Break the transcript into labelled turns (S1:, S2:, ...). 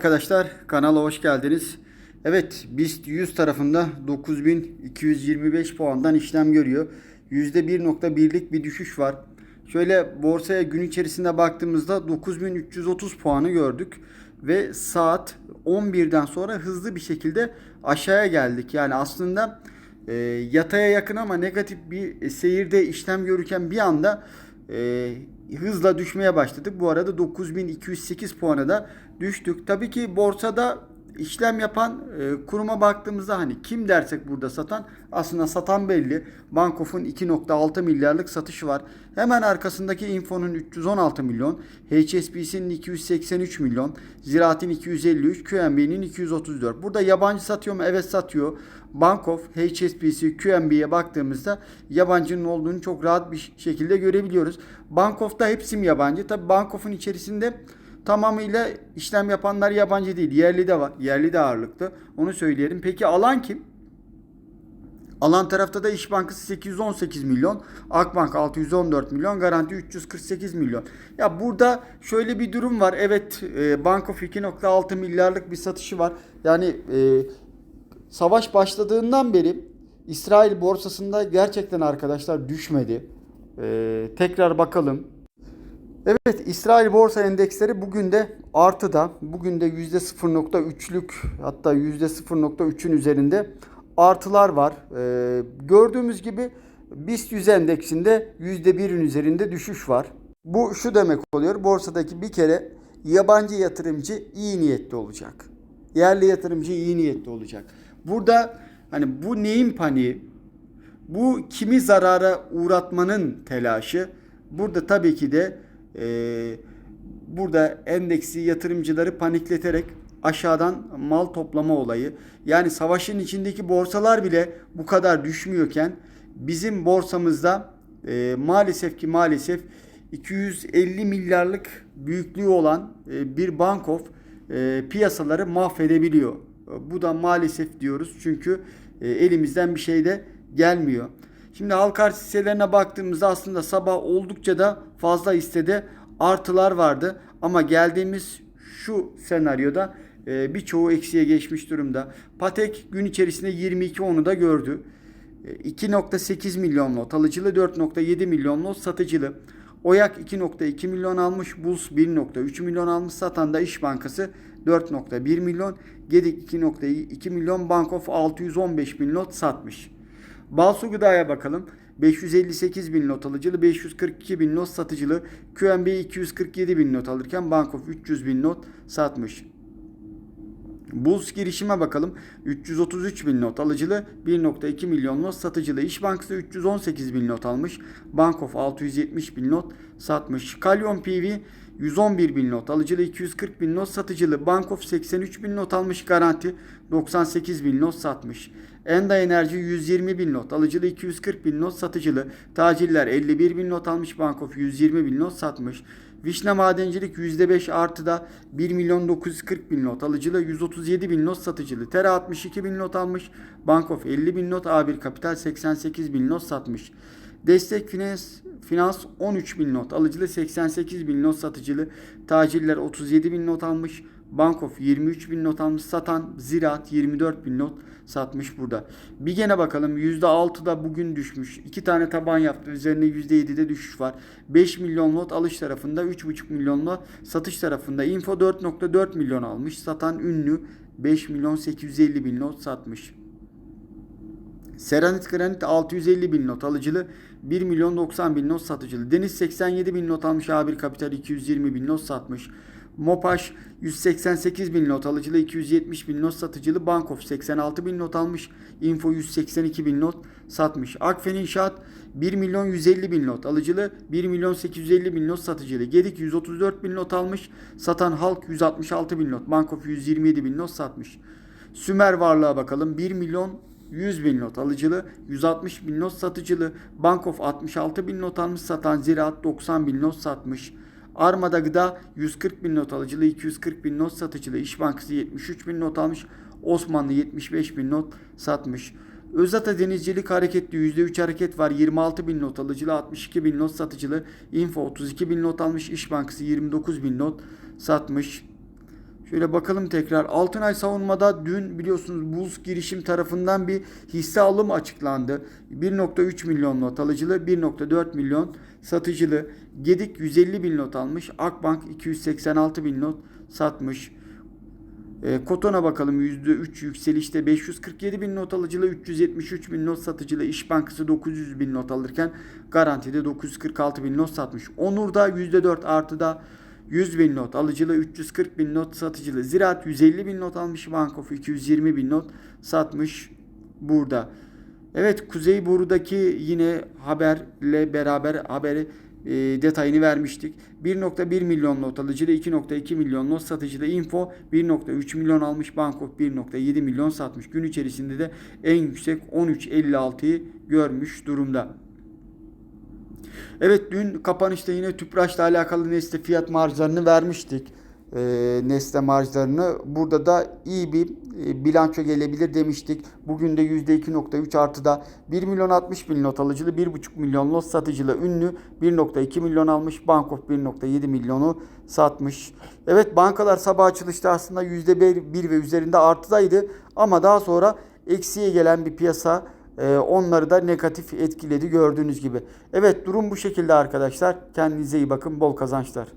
S1: Arkadaşlar kanala hoş geldiniz. Evet BIST 100 tarafında 9225 puandan işlem görüyor. %1.1'lik bir düşüş var. Şöyle borsaya gün içerisinde baktığımızda 9330 puanı gördük. Ve saat 11'den sonra hızlı bir şekilde aşağıya geldik. Yani aslında e, yataya yakın ama negatif bir seyirde işlem görürken bir anda e, hızla düşmeye başladık. Bu arada 9208 puana da düştük. Tabii ki borsada işlem yapan e, kuruma baktığımızda hani kim dersek burada satan aslında satan belli. Bankof'un 2.6 milyarlık satışı var. Hemen arkasındaki Info'nun 316 milyon, HSBC'nin 283 milyon, Ziraat'in 253, QNB'nin 234. Burada yabancı satıyor mu? Evet satıyor. Bankof, HSBC, QNB'ye baktığımızda yabancının olduğunu çok rahat bir şekilde görebiliyoruz. Bankof'ta hepsi mi yabancı? Tabi Bankof'un içerisinde tamamıyla işlem yapanlar yabancı değil. Yerli de var. Yerli de ağırlıklı. Onu söyleyelim. Peki alan kim? Alan tarafta da İş Bankası 818 milyon, Akbank 614 milyon, Garanti 348 milyon. Ya burada şöyle bir durum var. Evet, e, Bankof 2.6 milyarlık bir satışı var. Yani e, savaş başladığından beri İsrail borsasında gerçekten arkadaşlar düşmedi. E, tekrar bakalım. Evet İsrail borsa endeksleri bugün de artıda. Bugün de %0.3'lük hatta %0.3'ün üzerinde artılar var. Ee, gördüğümüz gibi BIST 100 endeksinde %1'in üzerinde düşüş var. Bu şu demek oluyor. Borsadaki bir kere yabancı yatırımcı iyi niyetli olacak. Yerli yatırımcı iyi niyetli olacak. Burada hani bu neyin paniği? Bu kimi zarara uğratmanın telaşı. Burada tabii ki de e, burada endeksi yatırımcıları panikleterek aşağıdan mal toplama olayı. Yani savaşın içindeki borsalar bile bu kadar düşmüyorken bizim borsamızda e, maalesef ki maalesef 250 milyarlık büyüklüğü olan e, bir bankof e, piyasaları mahvedebiliyor. Bu da maalesef diyoruz çünkü e, elimizden bir şey de gelmiyor. Şimdi halka arz hisselerine baktığımızda aslında sabah oldukça da fazla hissede artılar vardı. Ama geldiğimiz şu senaryoda e, birçoğu eksiye geçmiş durumda. Patek gün içerisinde 22 onu da gördü. E, 2.8 milyon lot alıcılı 4.7 milyon lot satıcılı. Oyak 2.2 milyon almış, Bulls 1.3 milyon almış, satan da İş Bankası 4.1 milyon, Gedik 2.2 milyon, Bankof 615 bin lot satmış. Balsu Gıda'ya bakalım. 558 bin not alıcılı, 542 bin not satıcılı, QNB 247 bin not alırken Bankof 300 bin not satmış. Bulls girişime bakalım. 333 bin not alıcılı, 1.2 milyon not satıcılı. İş Bankası 318 bin not almış. Bankof 670 bin not satmış. Kalyon PV 111 bin not alıcılı, 240 bin not satıcılı. Bankof 83 bin not almış. Garanti 98 bin not satmış. Enda Enerji 120 bin not alıcılı, 240 bin not satıcılı. Taciller 51 bin not almış. Bankof 120 bin not satmış. Vişne Madencilik %5 artıda 1 milyon 940 bin not alıcılı, 137 bin not satıcılı. Tera 62 bin not almış. Bankof 50 bin not, A1 Kapital 88 bin not satmış. Destek Finans, Finans 13 bin not alıcılı, 88 bin not satıcılı. Tacirler 37 bin not almış. Bankof 23 bin not almış. Satan Ziraat 24 bin not satmış burada. Bir gene bakalım %6'da bugün düşmüş. 2 tane taban yaptı. Üzerine %7'de düşüş var. 5 milyon not alış tarafında 3,5 milyon not satış tarafında. Info 4.4 milyon almış. Satan ünlü 5 milyon 850 bin not satmış. Seranit Granit 650 bin not alıcılı 1 milyon 90 bin not satıcılı. Deniz 87 bin not almış A1 Kapital 220 bin not satmış. Mopaş 188 bin not alıcılı 270 bin not satıcılı. Bankof 86 bin not almış. Info 182 bin not satmış. Akfen İnşaat 1 milyon 150 bin not alıcılı 1 milyon 850 bin not satıcılı. Gedik 134 bin not almış. Satan Halk 166 bin not. Bankof 127 bin not satmış. Sümer varlığa bakalım. 1 milyon 100 bin not alıcılı, 160 bin not satıcılı, Bankof 66 bin not almış satan Ziraat 90 bin not satmış. Armada Gıda 140 bin not alıcılı, 240 bin not satıcılı, İş Bankası 73 bin not almış, Osmanlı 75 bin not satmış. Özata Denizcilik hareketli %3 hareket var. 26 bin not alıcılı, 62 bin not satıcılı. Info 32 bin not almış. İş Bankası 29 bin not satmış. Şöyle bakalım tekrar. Altınay savunmada dün biliyorsunuz Bulls girişim tarafından bir hisse alım açıklandı. 1.3 milyon not alıcılı, 1.4 milyon satıcılı. Gedik 150 bin not almış. Akbank 286 bin not satmış. E, Koton'a bakalım %3 yükselişte 547 bin not alıcılı 373 bin not satıcılı İş Bankası 900 bin not alırken garantide 946 bin not satmış. Onur'da %4 artıda 100 bin not alıcılı 340 bin not satıcılı Ziraat 150 bin not almış Bankof 220 bin not satmış burada. Evet Kuzey Boru'daki yine haberle beraber haberi e, detayını vermiştik. 1.1 milyon not alıcıda 2.2 milyon not satıcıda Info 1.3 milyon almış Bangkok 1.7 milyon satmış. Gün içerisinde de en yüksek 13.56'yı görmüş durumda. Evet dün kapanışta yine Tüpraş'la alakalı Nestle fiyat marjlarını vermiştik. Ee, Nestle marjlarını. Burada da iyi bir e, bilanço gelebilir demiştik. Bugün de %2.3 artıda 1 milyon 60 bin not alıcılı 1.5 milyon lot satıcılı ünlü 1.2 milyon almış. Bankof 1.7 milyonu satmış. Evet bankalar sabah açılışta aslında %1 ve üzerinde artıdaydı. Ama daha sonra eksiye gelen bir piyasa onları da negatif etkiledi gördüğünüz gibi. Evet durum bu şekilde arkadaşlar. Kendinize iyi bakın. Bol kazançlar.